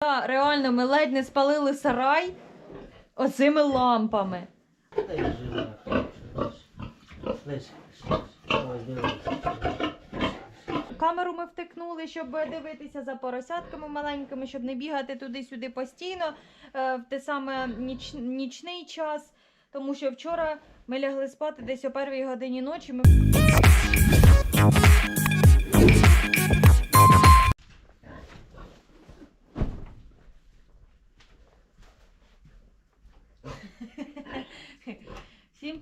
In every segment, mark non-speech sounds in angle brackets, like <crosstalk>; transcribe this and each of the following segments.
Да, реально, ми ледь не спалили сарай оцими лампами. Камеру ми втикнули, щоб дивитися за поросятками маленькими, щоб не бігати туди-сюди постійно е, в те саме ніч, нічний час. Тому що вчора ми лягли спати десь о першій годині ночі. Ми...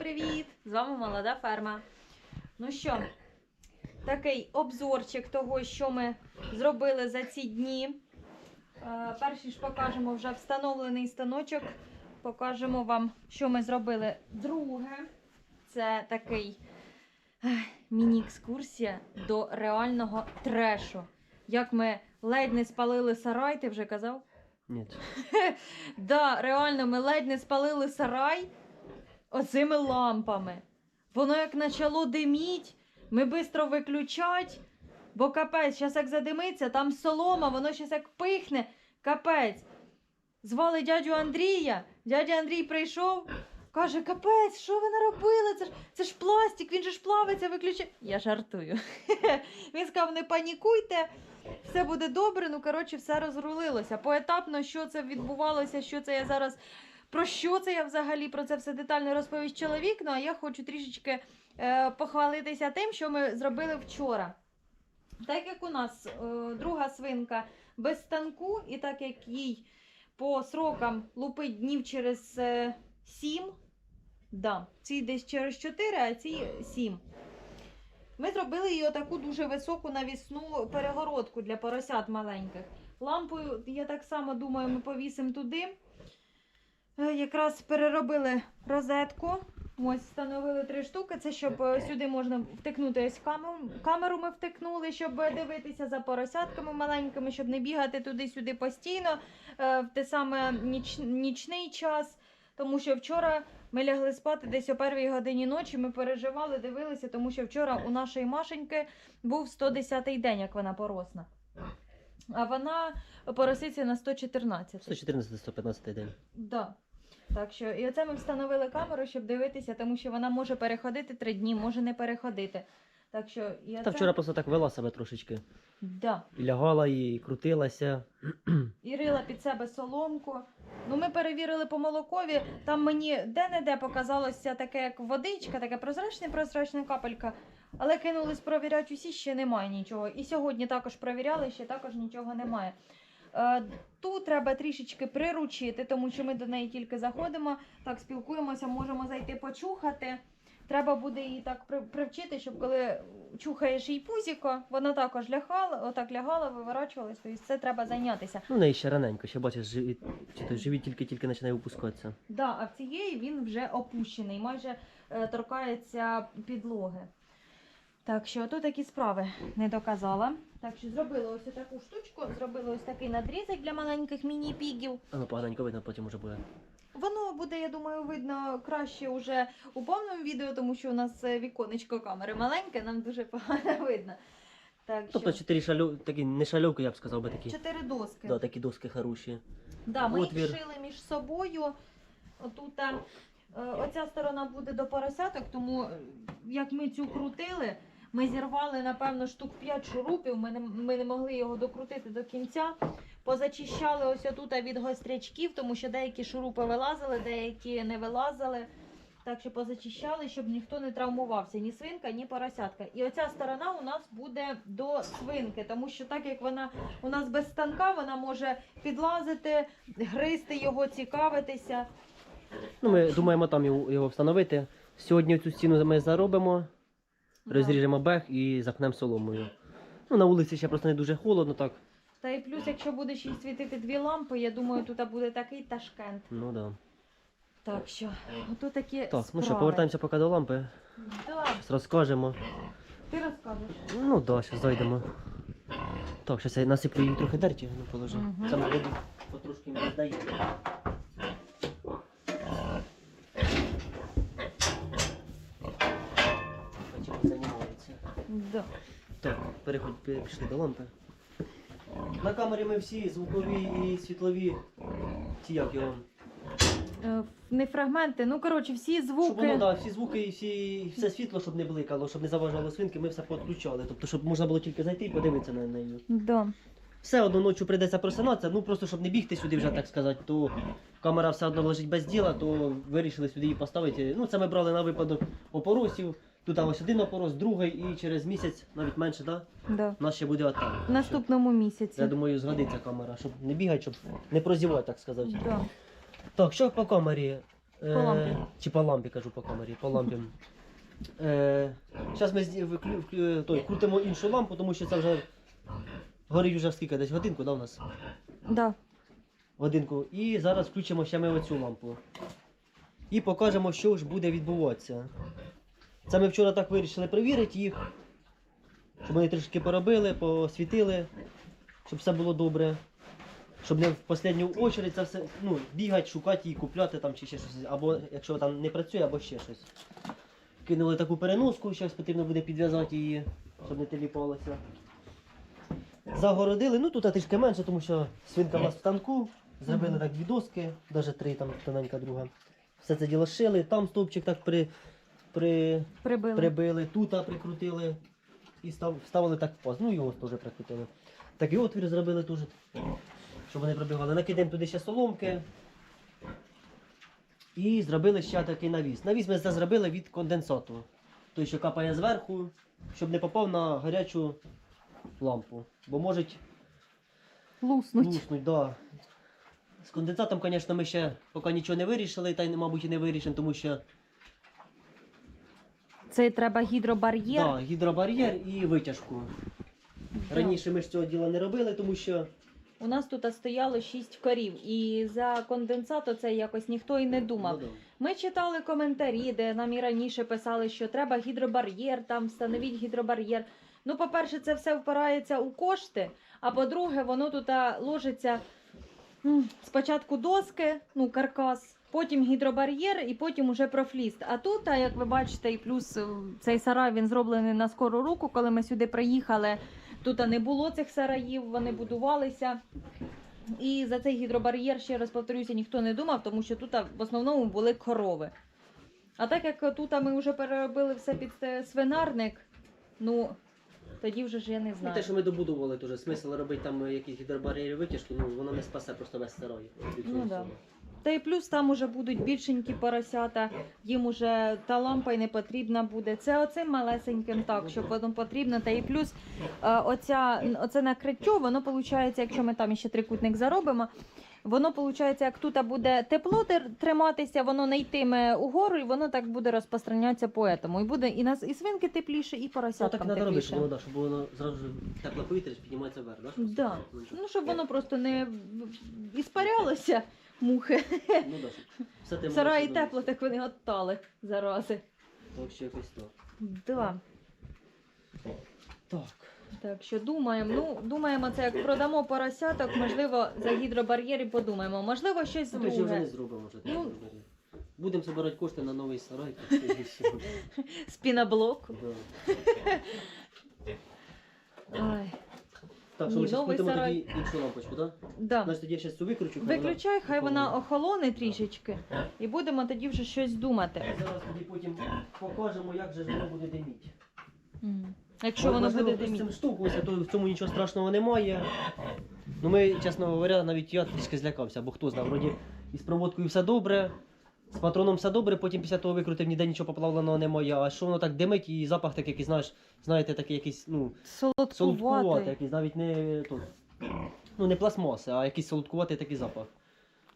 привіт! З вами молода ферма. Ну що, такий обзорчик того, що ми зробили за ці дні. Е, Перший ж покажемо вже встановлений станочок. Покажемо вам, що ми зробили. Друге, це такий міні-екскурсія до реального трешу. Як ми ледь не спалили сарай, ти вже казав? Ні. <laughs> Да, реально, ми ледь не спалили сарай оцими лампами. Воно як почало диміть, ми швидко виключать, бо капець, зараз як задимиться, там солома, воно зараз як пихне, капець. Звали дядю Андрія. Дядя Андрій прийшов, каже: капець, що ви наробили? Це ж, це ж пластик, він же ж плавиться, виключай. Я жартую. <laughs> Він сказав: не панікуйте, все буде добре. Ну, коротше, все розрулилося. Поетапно, що це відбувалося, що це я зараз. Про що це я взагалі про це все детально розповість чоловік. Ну а я хочу трішечки е, похвалитися тим, що ми зробили вчора. Так як у нас е, друга свинка без станку, і так як їй по срокам лупить днів через е, 7, да, ці десь через 4, а ці 7. Ми зробили їй отаку дуже високу навісну перегородку для поросят маленьких. Лампою, я так само думаю, ми повісимо туди. Е, Якраз переробили розетку. Ось встановили три штуки. Це щоб е, сюди можна втикнути ось камеру. Камеру ми втикнули, щоб дивитися за поросятками маленькими, щоб не бігати туди-сюди постійно е, в те саме ніч, нічний час. Тому що вчора ми лягли спати десь о першій годині ночі. Ми переживали, дивилися, тому що вчора у нашої Машеньки був 110-й день, як вона поросна. А вона пороситься на 114. 114-115 день. Да. Так що, і оце ми встановили камеру, щоб дивитися, тому що вона може переходити три дні, може не переходити. Так що і Та оце... вчора просто так вела себе трошечки. Да. І лягала, і крутилася. І рила під себе соломку. Ну, ми перевірили по молокові. Там мені де-не-де показалося таке, як водичка, таке прозрачне, прозрачна капелька. Але кинулись провіряти усі, ще немає нічого. І сьогодні також провіряли, ще також нічого немає. Е, Тут треба трішечки приручити, тому що ми до неї тільки заходимо, так спілкуємося, можемо зайти почухати. Треба буде її так привчити, щоб коли чухаєш їй пузіко, вона також лягала, отак лягала, виворачувалась, тобто це треба зайнятися. Ну, в неї ще раненько, ще бачиш, живіт, чи то живіт тільки-тільки починає випускатися. Да, а в цієї він вже опущений, майже е, торкається підлоги. Так що тут такі справи не доказала. Так що зробила ось таку штучку, зробила ось такий надрізок для маленьких міні-пігів. А ну поганенько видно, потім уже буде. Воно буде, я думаю, видно краще уже у повному відео, тому що у нас е, віконечко камери маленьке, нам дуже <laughs> погано видно. Так Тобто що чотири шальов, такі, не шальовки, я б сказав би такі. чотири доски. Да, такі доски хороші. Да, ми Отвір. їх шили між собою. Отут е, оця сторона буде до поросяток, тому е, як ми цю крутили, ми зірвали, напевно, штук 5 шурупів. Ми не, ми не могли його докрутити до кінця. Позачищали ось отут від гострячків, тому що деякі шурупи вилазили, деякі не вилазили. Так що позачищали, щоб ніхто не травмувався, ні свинка, ні поросятка. І оця сторона у нас буде до свинки, тому що так як вона у нас без станка, вона може підлазити, гризти його, цікавитися. Ну, ми думаємо там його встановити. Сьогодні цю стіну ми заробимо, розріжемо бег і запнемо соломою. Ну, на вулиці ще просто не дуже холодно, так. Та і плюс, якщо буде ще й світити дві лампи, я думаю, тут буде такий ташкент. Ну да. Так що, ото такі Так, ну справи. що, повертаємося поки до лампи. Да, Щось розкажемо. ти розкажеш. Ну да, зараз зайдемо. Так, зараз я насиплю їм трохи дерті, ну положу. Мгм. Саме воду потрошки не здає. Да. Так, переходь, пішли до лампи. На камері ми всі звукові і світлові. Ті як його. Е, Не фрагменти, ну коротше, всі Щоб воно, звуки. да, всі звуки і всі, все світло, щоб не бликало, щоб не заважало свинки, ми все підключали. Тобто, щоб можна було тільки зайти і подивитися на неї. Да. Все одно ночі прийдеться просинатися, ну просто щоб не бігти сюди вже, так сказати, то камера все одно лежить без діла, то вирішили сюди її поставити. Ну, це ми брали на випадок опоросів. Тут ось один опорос, другий, і через місяць, навіть менше, да? Да. у нас ще буде отам. В наступному місяці. Я думаю, згодиться камера, щоб не бігати, щоб не прозівати, так сказати. Да. Так, що по камері? По лампі. Чи по лампі, кажу по камері, по лампі. Е, Зараз ми зні- вклю- вклю- той, крутимо іншу лампу, тому що це вже горить вже скільки, десь годинку, да, у нас? Да. Годинку. І зараз включимо ще ми оцю лампу. І покажемо, що ж буде відбуватися. Це ми вчора так вирішили перевірити їх, щоб вони трішки поробили, посвітили, щоб все було добре. Щоб не в останню очередь це все ну, бігати, шукати і купляти там чи ще щось. Або якщо там не працює, або ще щось. Кинули таку переноску, зараз потрібно буде підв'язати її, щоб не теліпалося. Загородили, ну тут трішки менше, тому що свинка в нас в танку. Зробили так дві доски, навіть три, там тоненька друга. Все це діло шили, там стовпчик так при, при, Прибили. прибили, тут прикрутили і став, вставили так в паз. Ну його теж прикрутили. Такий отвір зробили теж, щоб вони пробігали. Накидаємо туди ще соломки. І зробили ще такий навіс. Навіс ми це зробили від конденсату. Той, що капає зверху, щоб не попав на гарячу лампу. Бо можуть Луснуть. луснуть, да. З конденсатом, звісно, ми ще поки нічого не вирішили, та й, мабуть, і не вирішимо, тому що Це треба гідробар'єр. да, гідробар'єр і витяжку. Да. Раніше ми ж цього діла не робили, тому що У нас тут стояло 6 корів, і за конденсат це якось ніхто і не думав. Ну. Ми читали коментарі, де нам і раніше писали, що треба гідробар'єр, там встановіть гідробар'єр. Ну, по-перше, це все впирається у кошти, а по-друге, воно тут ложиться спочатку доски, ну, каркас, потім гідробар'єр і потім уже профліст. А тут, а, як ви бачите, і плюс е, цей сарай він зроблений на скору руку, коли ми сюди приїхали. Тут не було цих сараїв, вони будувалися. І за цей гідробар'єр, ще раз повторюся, ніхто не думав, тому що тут в основному були корови. А так як тут ми вже переробили все під е, свинарник, ну тоді вже ж я не Ну, знаю. те, що ми добудували, теж смисл робити там якісь гідробар'єри витяжку, ну воно не спасе просто весь сарай. Ну, да. Та й плюс там уже будуть більшенькі поросята, їм уже та лампа й не потрібна буде. Це оцим малесеньким так, що воно потрібно. Та і плюс е, оця, оце накриття, воно виходить, якщо ми там ще трикутник заробимо. Воно виходить, як тут буде тепло триматися, воно не йтиме угору, і воно так буде розпространятися по етому. І буде і нас і свинки тепліше, і Ну, так треба робити, щоб воно, щоб воно зразу ж тепле повітря піднімається вверх, да? щоб Да. ну, щоб воно просто не іспарялося, мухи. Ну, да, все те В сараї було тепло, так вони оттали зарази. Так, що якось так. Да. Так. Так що думаємо, ну думаємо, це як продамо поросяток, можливо, за гідробар'єр і подумаємо. Можливо, щось Ну, то ще вже не друге. зробимо вже. Ну. Будемо збирати кошти на новий сарай. так що і все. <laughs> Спіноблок. Да. Ой. Так, що ми зараз новий крутимо сарай. тоді іншу лампочку, так? Да? Значить, тоді я зараз цю викручу. хай вона- Виключай, хай вона охолоне трішечки, і будемо тоді вже щось думати. Зараз тоді потім покажемо, як же ж воно буде диміти. М. Якщо воно Можливо, буде хтось диміти. цим штовхувався, то в цьому нічого страшного немає. Ну ми, чесно говоря, навіть я трішки злякався, бо хто знав, вроді із проводкою все добре, з патроном все добре, потім після того викрутив, ніде нічого поплавленого немає. А що воно так димить і запах такий, який, знаєш, знаєте, такий якийсь, ну, солодкуватий, якийсь, навіть не тут. Ну, не пластмаси, а якийсь солодкуватий такий запах.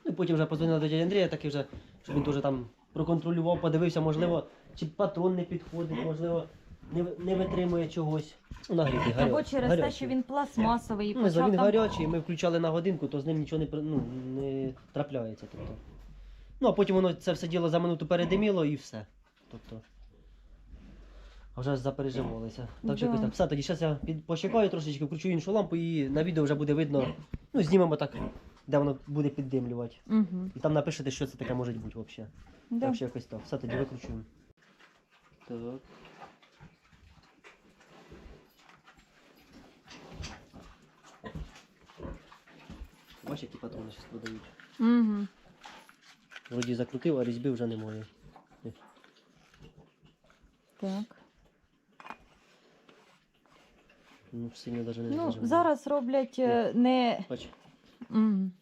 Ну і потім вже позвонили до дяді Андрія, такий вже, щоб він теж там проконтролював, подивився, можливо, чи патрон не підходить, можливо, не, не витримує чогось. Ну, нагрітий, гарячий. Або через те, що він пластмасовий і Ну, почав він там гарячий, ми включали на годинку, то з ним нічого не, ну, не трапляється. Тобто. Ну, а потім воно це все діло за минуту передиміло і все. Тобто. А вже запереживалися. Так що якось так. Все, тоді зараз я під, почекаю трошечки, включу іншу лампу і на відео вже буде видно. Ну, знімемо так, де воно буде піддимлювати. Угу. І там напишете, що це таке може бути взагалі. Да. Так що якось так. Все, тоді викручуємо. Так. Бачиш, які патрони зараз продають. Угу. Вроді закрутив, а різьби вже немає. Так. Ну, сильно навіть не Ну, зажимаю. зараз роблять е, не. Бач, Мгм.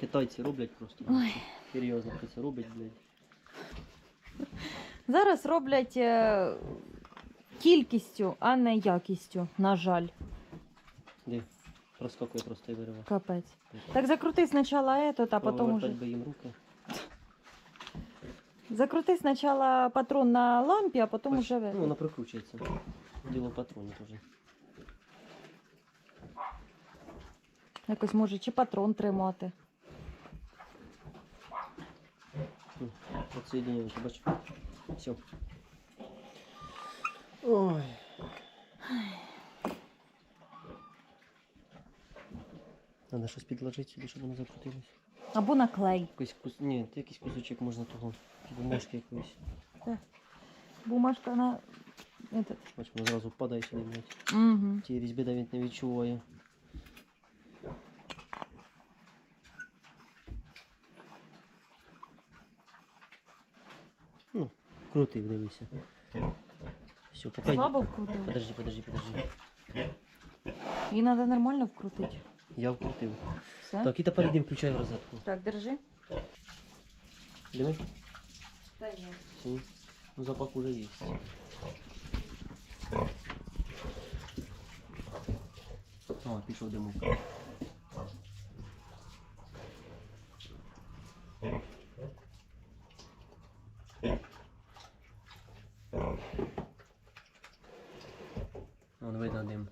китайці роблять просто. Ой. Серйозно, хто це робить, блядь. Зараз роблять е, кількістю, а не якістю, на жаль. Де? Проскакує просто і вириває. Капець. Так закрути спочатку этот, а потім уже. би їм руки. Закрути спочатку патрон на лампі, а потім уже. Ну, вона прикручується. Діло патронів теж. Якось може чи патрон тримати. Отсоединяйте, бач. Все. Ой. Надо щось підложити сюди, щоб воно закрутилось. Або на клей. Якийсь кус... Ні, якийсь кусочок можна того. Бумажки якоїсь. Бумажка на. Этот. Бач, воно зразу впадає сюди, блядь. Угу. Ті різьби навіть не відчуває. Ну, крутив, дивися. Все, поки... Слабо вкрутив. Подожди, подожди, подожди. Її треба нормально вкрутити. Я вкрутив. Все. Так, і тепер йди включай в розетку. Так, держи. Диви. Та ні. Все. Ну, запах уже є. О, пішов димок. Вон видно дим.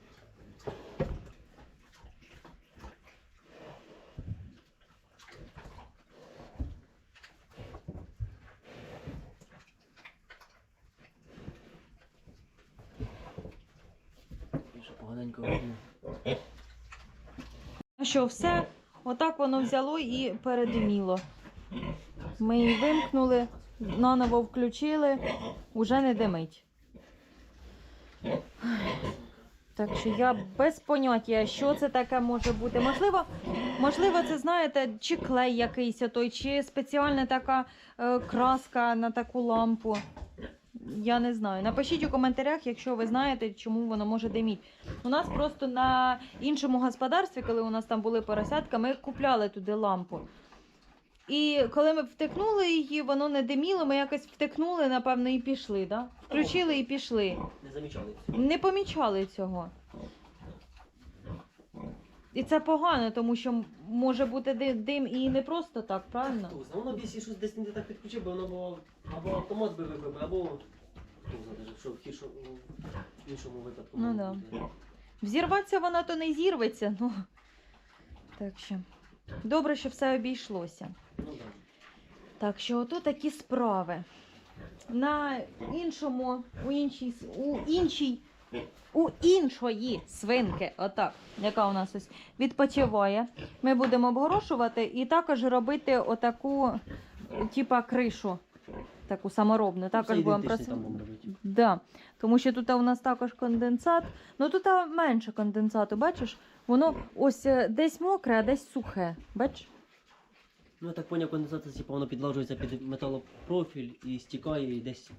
Більше поганенько видно. Ну що, все, отак воно взяло і передиміло. Ми її вимкнули, наново включили, уже не димить. Так що я без поняття, що це таке може бути. Можливо, можливо, це знаєте, чи клей якийсь той, чи спеціальна така е, краска на таку лампу. Я не знаю. Напишіть у коментарях, якщо ви знаєте, чому воно може диміти. У нас просто на іншому господарстві, коли у нас там були поросятка, ми купляли туди лампу. І коли ми втикнули її, воно не диміло, ми якось втикнули, напевно, і пішли. Да? Включили і пішли. Не замічали. Не помічали цього. І це погано, тому що може бути ди- дим і не просто так, правильно? Хто знає, воно б якщо щось десь не так підключив, бо воно було або автомат би вибив, або хто знає, що в хіршому в іншому випадку. Ну да. бути. Взірватися вона то не зірветься. Ну. Так що. Добре, що все обійшлося. Ну так. Так що ото такі справи. На іншому, у іншій, с- у іншій, у іншої свинки, отак, яка у нас ось відпочиває, ми будемо обгорошувати і також робити отаку, типа кришу, таку саморобну. Також будемо прос-. Да. Тому що тут у нас також конденсат. Ну тут менше конденсату, бачиш? Воно ось е, десь мокре, а десь сухе. Бачиш? Ну я так поняв, конденсат, типу, воно підлажується під металопрофіль і стікає і десь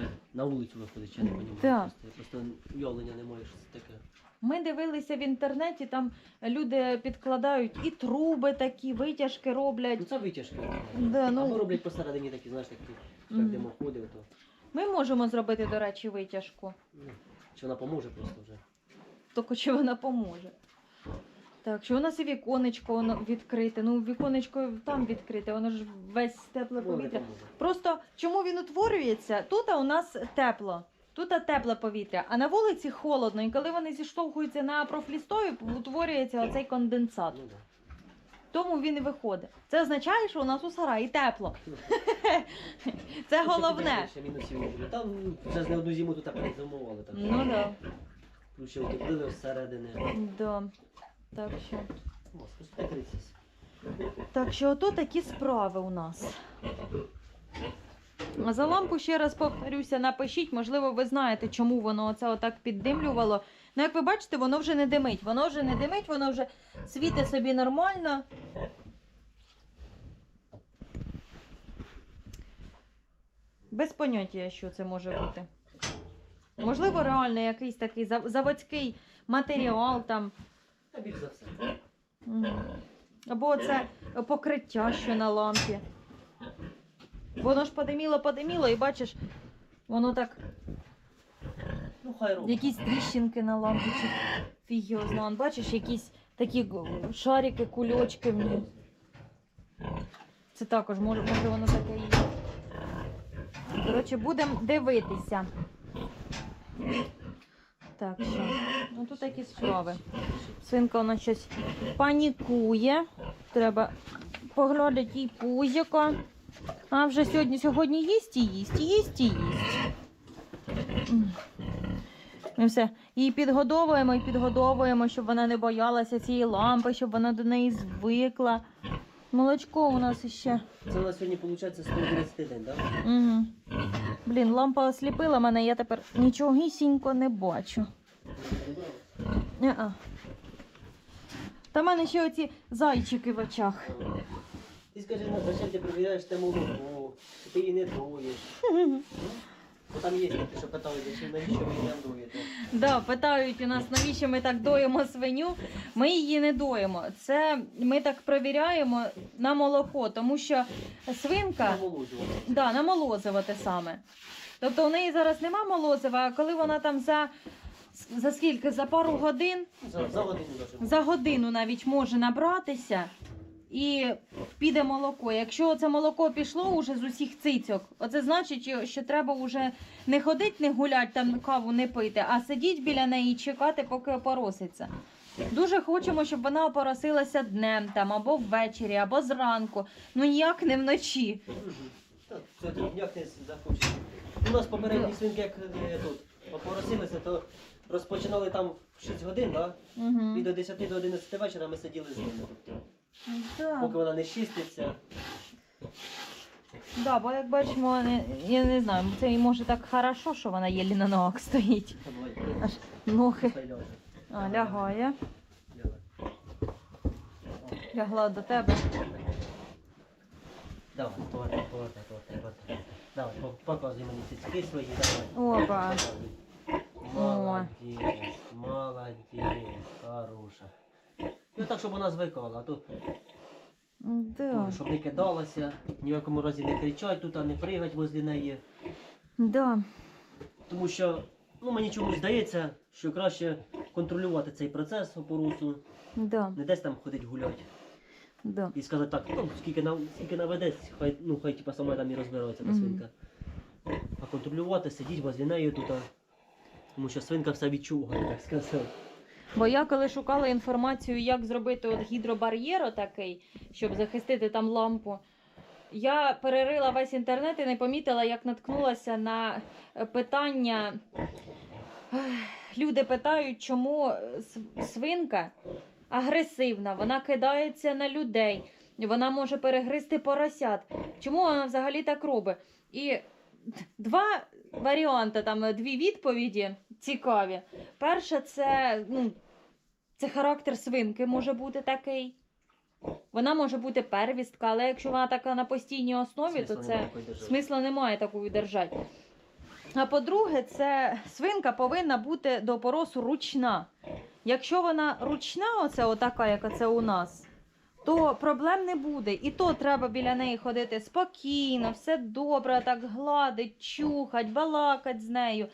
типа, на вулицю виходить, я не розумію. Да. Просто, я просто уявлення не маю, що це таке. Ми дивилися в інтернеті, там люди підкладають і труби такі, витяжки роблять. Ну це витяжки. Да, ну- Або роблять посередині такі, знаєш, такі, як Мгм. димоходи, то Ми можемо зробити, до речі, витяжку. ну, чи вона поможе просто вже. Тільки чи вона поможе. Так, що у нас і віконечко воно відкрите. Ну, віконечко там відкрите, воно ж весь тепле Ну, повітря. Просто чому він утворюється? Тут у нас тепло. Тут тепле повітря, а на вулиці холодно. І коли вони зіштовхуються на профлістові, утворюється оцей конденсат. Ну. Тому він і виходить. Це означає, що у нас у сараї тепло. <laughs> Це Ну, головне. Там ну, вже не одну зиму тут так перезимували. Так. Ну. Ще утеплили зсередини. Так що. Так що ото такі справи у нас. За лампу ще раз повторюся, напишіть, можливо, ви знаєте, чому воно оце отак піддимлювало. Ну, як ви бачите, воно вже не димить. Воно вже не димить, воно вже світить собі нормально. Без поняття, що це може бути. Можливо, реально якийсь такий зав- заводський матеріал там. Та більш за все. Мгм. Або це покриття, що на лампі. Воно ж подиміло, подиміло, і бачиш, воно так, Ну хай робить. якісь тріщинки на лампі, чи фіг його зна. Он, Бачиш, якісь такі г- шарики, кульочки в ній. Це також може, може воно таке є. Коротше, будемо дивитися. Так, що? Ну тут такі справи. Свинка вона щось панікує. Треба поглядати їй пузіко. А вже сьогодні, сьогодні їсть і їсть, і їсть і їсть. Ми все її підгодовуємо і підгодовуємо, щоб вона не боялася цієї лампи, щоб вона до неї звикла. Молочко у нас іще. Це у нас сьогодні виходить 111 день, так? Угу. Блін, лампа осліпила мене, я тепер нічогісінько не бачу. Неа. Та в мене ще оці зайчики в очах. Ти скажи, зачем ти перевіряєш тему, ти її не дуєш. <laughs> Бо там є такі, що питали, зачем навіщо ви її дуєте. Да, питають у нас, навіщо ми так доїмо свиню. Ми її не доїмо. Це ми так перевіряємо на молоко, тому що свинка. Намолоджувати. Да, на молозиво те саме. Тобто у неї зараз нема молозива, а коли вона там за, за скільки? За пару годин, За, за годину даже. за годину навіть може набратися і піде молоко. Якщо це молоко пішло уже з усіх цицьок, оце значить, що треба вже не ходити, не гуляти, там каву не пити, а сидіти біля неї і чекати, поки опороситься. Дуже хочемо, щоб вона опоросилася днем там, або ввечері, або зранку. Ну ніяк не вночі. Це ти не захочеш. У нас попередні свинки, як е, тут опоросилися, то розпочинали там в 6 годин, да? і Угу. до 10 до 11 вечора ми сиділи з ними. Да. Поки вона не чиститься. Да, бо як бачимо, не, я не знаю, це і може так хорошо, що вона єлі на ногах стоїть. Аж ноги. А, лягає. Лягла до тебе. Давай, повертай, повертай, повертай, повертай. Давай, по- показуй мені цицьки свої, давай. Опа. Молодець, молодець, хороша. Ну так, щоб вона звикала, а то Да. щоб не кидалася, ні в якому разі не кричать тут, а не пригать возле неї. Да. Тому що ну, мені чомусь здається, що краще контролювати цей процес опорусу, Да. не десь там ходить гуляти. Да. І сказати так, ну скільки на скільки наведеться, хай ну хай типа сама там і розбирається та Мгм. свинка. А контролювати, сидіть возле неї тут. а, Тому що свинка все відчуває, так сказати. Бо я коли шукала інформацію, як зробити от гідробар'єр такий, щоб захистити там лампу, я перерила весь інтернет і не помітила, як наткнулася на питання. Люди питають, чому свинка агресивна, вона кидається на людей, вона може перегризти поросят. Чому вона взагалі так робить? І два варіанти, там дві відповіді цікаві. Перше, це, ну, це характер свинки може бути такий. Вона може бути первістка, але якщо вона така на постійній основі, то Смисла це немає смисла немає такої держати. А по-друге, це свинка повинна бути до поросу ручна. Якщо вона ручна, оце отака, яка це у нас, то проблем не буде. І то треба біля неї ходити спокійно, все добре, так гладить, чухать, балакать з нею,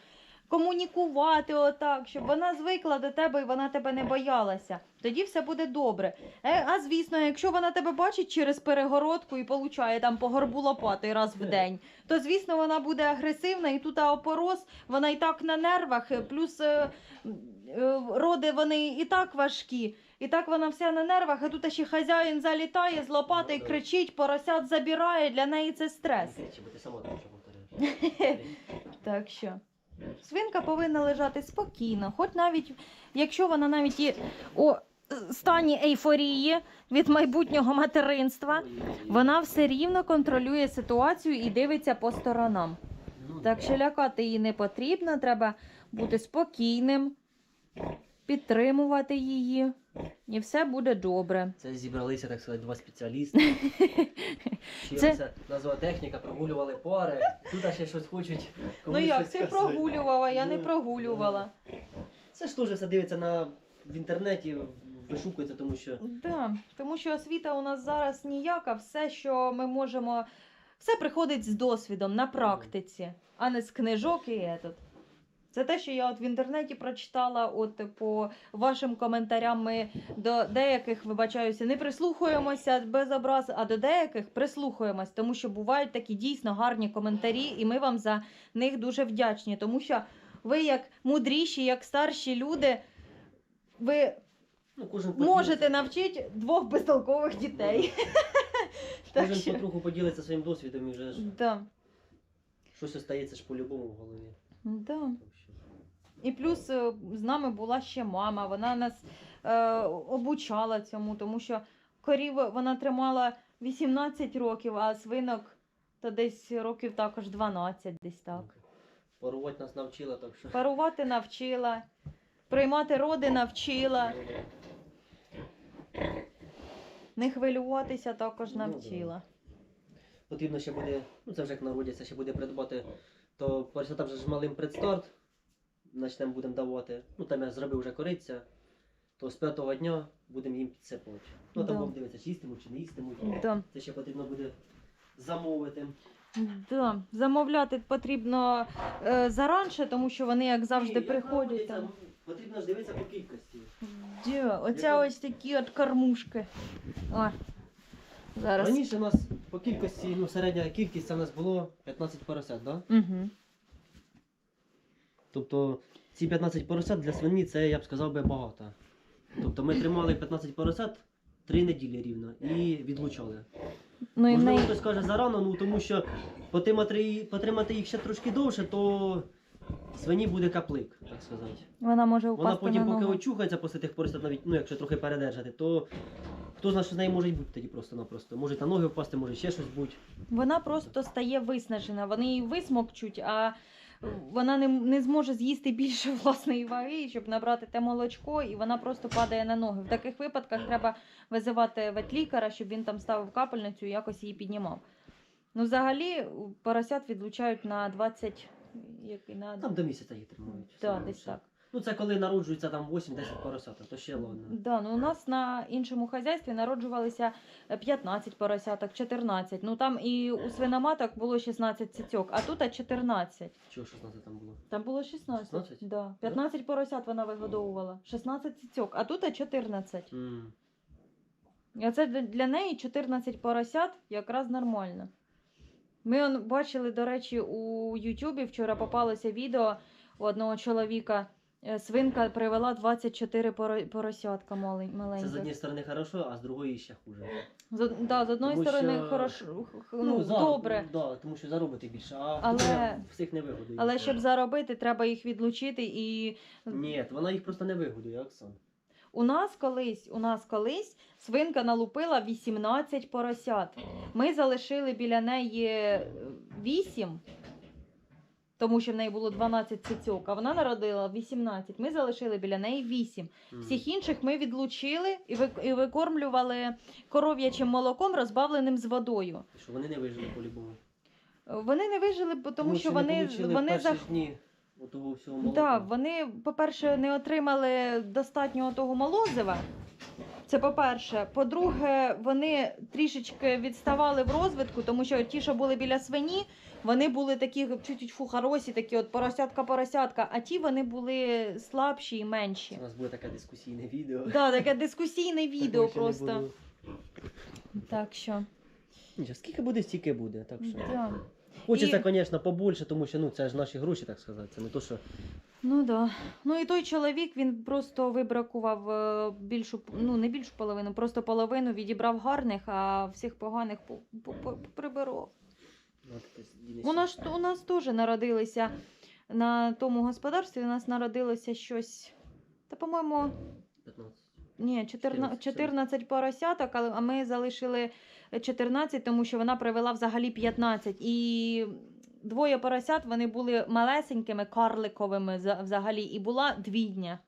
комунікувати отак, щоб вона звикла до тебе і вона тебе не боялася. Тоді все буде добре. Е, а звісно, якщо вона тебе бачить через перегородку і получає там по горбу лопати раз в день, то звісно вона буде агресивна і тут опорос, вона і так на нервах, е, плюс е, е, роди вони і так важкі. І так вона вся на нервах, а тут ще хазяїн залітає з лопати Ну, кричить, поросят забирає, для неї це стрес. <laughs> Так що свинка повинна лежати спокійно, хоч навіть якщо вона навіть і у стані ейфорії від майбутнього материнства, вона все рівно контролює ситуацію і дивиться по сторонам. Так що лякати її не потрібно, треба бути спокійним, підтримувати її, і все буде добре. Це зібралися, так сказати, два спеціалісти. <laughs> Вчилися на зоотехніка, прогулювали пари. Тут ще щось хочуть. Ну як, ти прогулювала, я не Ну, прогулювала. Це ж теж все дивиться на в інтернеті, вишукується, тому що Да, тому що освіта у нас зараз ніяка, все, що ми можемо, все приходить з досвідом на практиці, а не з книжок і етот. Це те, що я от в інтернеті прочитала, от по вашим коментарям ми до деяких, вибачаюся, не прислухаємося без образ, а до деяких прислухаємось, тому що бувають такі дійсно гарні коментарі, і ми вам за них дуже вдячні. Тому що ви, як мудріші, як старші люди, ви ну, кожен можете навчити двох безтолкових дітей. Кожен що, потроху поділиться своїм досвідом і вже ж да, щось остається ж по-любому в голові. да. І плюс е, з нами була ще мама, вона нас е, обучала цьому, тому що корів вона тримала 18 років, а свинок то десь років також 12, десь так. Парувати нас навчила, так що. Парувати навчила, приймати роди навчила, не хвилюватися також Ну, навчила. Потрібно ще буде, ну це вже як народяться, ще буде придбати, то перше там вже ж малим предстарт, почнемо будемо давати. Ну там я зробив вже кориця, то з п'ятого дня будемо їм підсипувати. Ну там Да. будемо дивитися, чи їстимуть, чи не їстимуть. Да. Це ще потрібно буде замовити. Да, замовляти потрібно е, заранше, тому що вони, як завжди, Ні, як приходять там. Потрібно ж дивитися по кількості. Де? Оця Яка- ось такі от кормушки. О, зараз. Раніше у нас по кількості, ну середня кількість це в нас було 15 поросят, да? Угу. Тобто ці 15 поросят для свині це, я б сказав би, багато. Тобто ми тримали 15 поросят 3 неділі рівно і відлучали. Ну і Можливо, неї хтось каже зарано, ну тому що потримати, потримати їх ще трошки довше, то свині буде каплик, так сказати. вона може Вона потім, на поки ногу. очухається після тих поросят, навіть ну, якщо трохи передержати, то хто знає, що з нею може бути тоді просто-напросто. Може на ноги впасти, може ще щось бути. Вона просто стає виснажена. Вони її висмокчуть, а вона не, не зможе з'їсти більше <laughs> власної ваги, щоб набрати те молочко, і вона просто падає на ноги. В таких випадках треба визивати ветлікаря, щоб він там ставив капельницю і якось її піднімав. Ну, взагалі, поросят відлучають на 20, як, на Там до місяця її тримають. Да, десь так. Ну це коли народжується там 8-10 поросят, то ще ладно. Да, ну у нас на іншому хазяйстві народжувалися е, 15 поросяток, 14. Ну там і у свиноматок було 16 цицьок, а тут 14. Чого 16 там було? Там було 16. 16? Да. 15 поросят вона вигодовувала, 16 цицьок, а тут 14. М. І це для- для неї 14 поросят якраз нормально. Ми он, бачили, до речі, у Ютубі вчора попалося відео у одного чоловіка. Е, Свинка привела 24 поро- поросятка малень- Це з маленьких. однієї сторони хорошо, а з другої ще хуже. З, од- да, з одної Тому сторони, що- хорошо, х- ну, за- добре. Да, тому що заробити більше, а Але- але... всіх не вигодує. Але щоб заробити, треба їх відлучити. І Ні, вона їх просто не вигодує, Оксан. у нас колись, у нас колись свинка налупила 18 поросят. Ми залишили біля неї 8, тому що в неї було 12 цицьок, а вона народила 18. Ми залишили біля неї 8. Всіх інших ми відлучили і ви- і викормлювали коров'ячим молоком, розбавленим з водою. Що вони не вижили по-любому. Вони не вижили, бо тому що не вони, получили вони за дні отого всього молока. Да, вони, по-перше, не отримали достатнього того молозива. Це по-перше. По-друге, вони трішечки відставали в розвитку, тому що ті, що були біля свині, вони були такі чуть-чуть фухаросі, такі от поросятка-поросятка, а ті вони були слабші і менші. У нас буде таке дискусійне відео. Да, таке дискусійне відео просто. Так що. Скільки буде, стільки буде. Так що. Да. Хочеться, І- звісно, побольше, тому що ну, це ж наші гроші, так сказати. Це не то, що Ну да. Ну і той чоловік він просто вибракував е, більшу, ну не більшу половину, просто половину відібрав гарних, а всіх поганих по- по- по- приберов. ну. У нас, у нас теж народилися на тому господарстві, у нас народилося щось. Та, по-моєму, 15. ні, 14, 14, 14 поросяток, але а ми залишили 14, тому що вона привела взагалі 15. І двоє поросят вони були малесенькими, карликовими за- взагалі, і була двійня.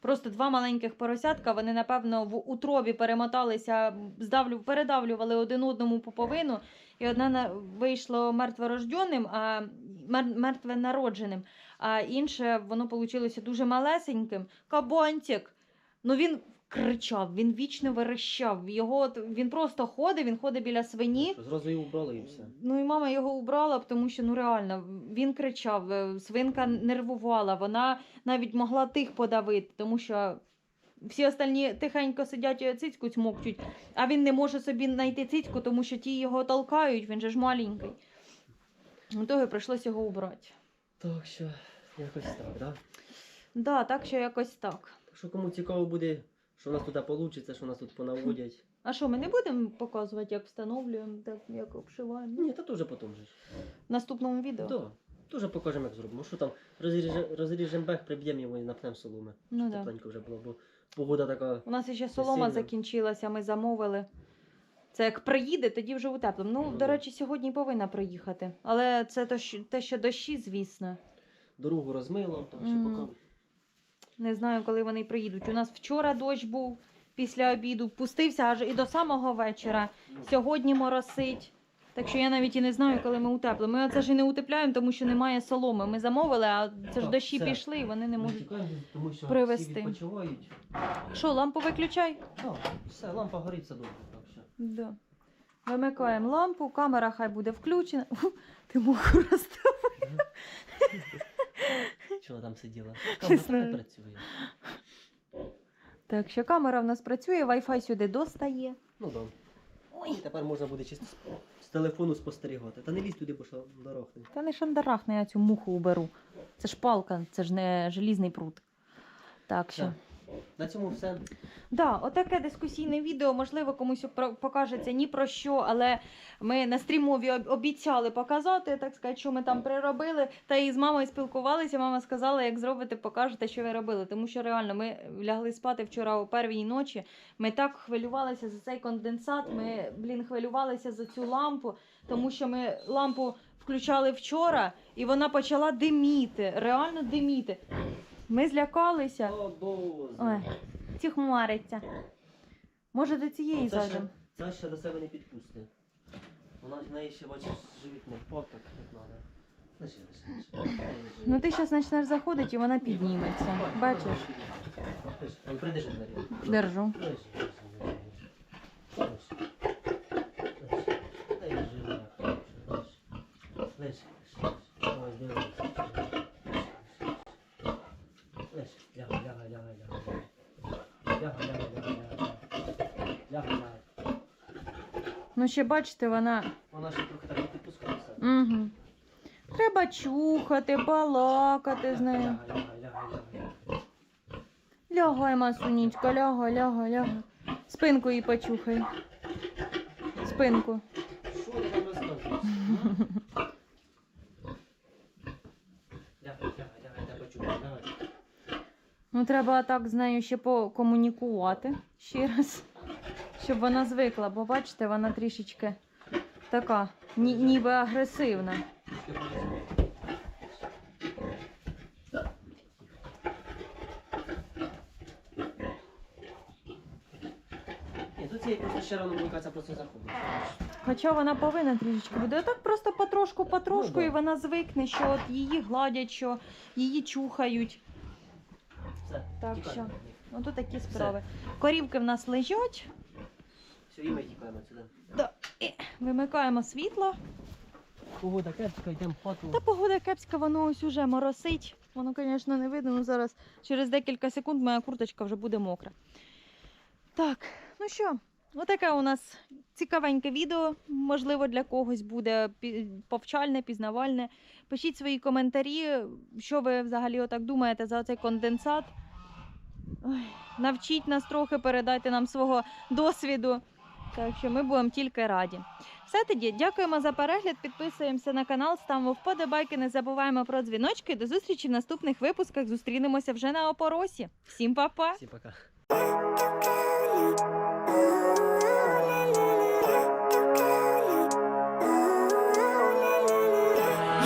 Просто два маленьких поросятка, вони, напевно, в утробі перемоталися, здавлю, передавлювали один одному поповину, і одне вийшло мертворожденним, а мер- мертве народженим, а інше воно вийшло дуже малесеньким. Кабанчик. Ну він кричав, він вічно верещав. Його він просто ходить, він ходить біля свині. Зразу її убрали і все. Ну і мама його убрала, тому що ну реально він кричав, е, свинка нервувала, вона навіть могла тих подавити, тому що всі остальні тихенько сидять і цицьку цмокчуть, а він не може собі знайти цицьку, тому що ті його толкають, він же ж маленький. Ну, того прийшлося його убрати. Так що, якось так, да? Да, так що якось так. Так що кому цікаво буде, що у нас тут вийде, що у нас тут понаводять. А що, ми не будемо показувати, як встановлюємо, так, як обшиваємо? Ні, та теж потім же. ж. В наступному відео? Да. Теж покажемо, як зробимо. Що там, розріжемо розріжем бех, приб'ємо його і напнемо соломи. Ну, да. Тепленько вже було, бо погода така. У нас ще солома сильно. закінчилася, ми замовили. Це як приїде, тоді вже утеплимо. Ну, Ну, до да. речі, сьогодні повинна приїхати. Але це то, що- те, що дощі, звісно. Дорогу розмило, так що Мгм. поки. Не знаю, коли вони приїдуть. У нас вчора дощ був після обіду, пустився аж і до самого вечора. Сьогодні моросить. Так що я навіть і не знаю, коли ми утеплимо. Ми оце ж і не утепляємо, тому що немає соломи. Ми замовили, а це ж дощі все. пішли, і вони не можуть. тому що привезти. всі відпочивають. Що, лампу виключай? Так, все, лампа горить, все добре. Так що. Да. Вимикаємо лампу, камера хай буде включена. Ух, <laughs> Ти муху розстав. <laughs> Чого там сиділа? <laughs> Камера не працює. Так що камера в нас працює, Wi-Fi сюди достає. Ну добре. І тепер можна буде чисто з, телефону спостерігати. Та не лізь туди, бо шандарахне. Та не шандарахне, я цю муху уберу. Це ж палка, це ж не желізний прут. Так що. Все. На цьому все. Да, отаке дискусійне відео, можливо, комусь про- покажеться ні про що, але ми на стрімові об- обіцяли показати, так сказати, що ми там приробили. Та і з мамою спілкувалися. Мама сказала, як зробите, покажете, що ви робили. Тому що реально ми лягли спати вчора о первій ночі. Ми так хвилювалися за цей конденсат. Ми, блін, хвилювалися за цю лампу, тому що ми лампу включали вчора, і вона почала диміти, реально диміти. Ми злякалися. О, Боже. Ой, ті хмариться. Може до цієї Це ще, зайдемо? це ще до себе не підпусти. Вона в неї ще бачиш живіт не так як треба. Ну ти зараз почнеш заходити і вона підніметься. Бачиш? Прийдеш двері. Держу. Та й живе. Лише, лише, лише. Ось, дивись. Лише. Лягай, лягай, лягай, лягай. Лягай, лягай, лягай, лягай. Лягай, лягай. Ну ще бачите, вона. Вона ще трохи так підпускається. Угу. Треба чухати, балакати з нею. Лягай, масунічка, лягай, лягай, лягай. Спинку їй почухай. Спинку. Що я вам розказую? Лягай, лягай, лягай, я почую, лягай. Ну, треба так з нею ще покомунікувати ще раз, щоб вона звикла, бо бачите, вона трішечки така, ні, ніби агресивна. Ні, тут просто ще рано, просто заходить. Хоча вона повинна трішечки буде. А так просто потрошку, потрошку, Ну, і вона звикне, що от її гладять, що її чухають. Все, Так що? Ну тут такі справи. Корівки в нас лежать, Все, і ми тікаємо сюди. і вимикаємо світло. Погода кепська, йдемо в хату. Та погода кепська, воно ось уже моросить. Воно, звісно, не видно, але зараз через декілька секунд моя курточка вже буде мокра. Так, ну що, отаке у нас цікавеньке відео. Можливо, для когось буде повчальне, пізнавальне. Пишіть свої коментарі, що ви взагалі отак думаєте за цей конденсат. Ой, навчіть нас трохи, передайте нам свого досвіду. Так що ми будемо тільки раді. Все тоді, дякуємо за перегляд. Підписуємося на канал, ставимо вподобайки, не забуваємо про дзвіночки. До зустрічі в наступних випусках. Зустрінемося вже на опоросі. Всім па-па! Всі пока.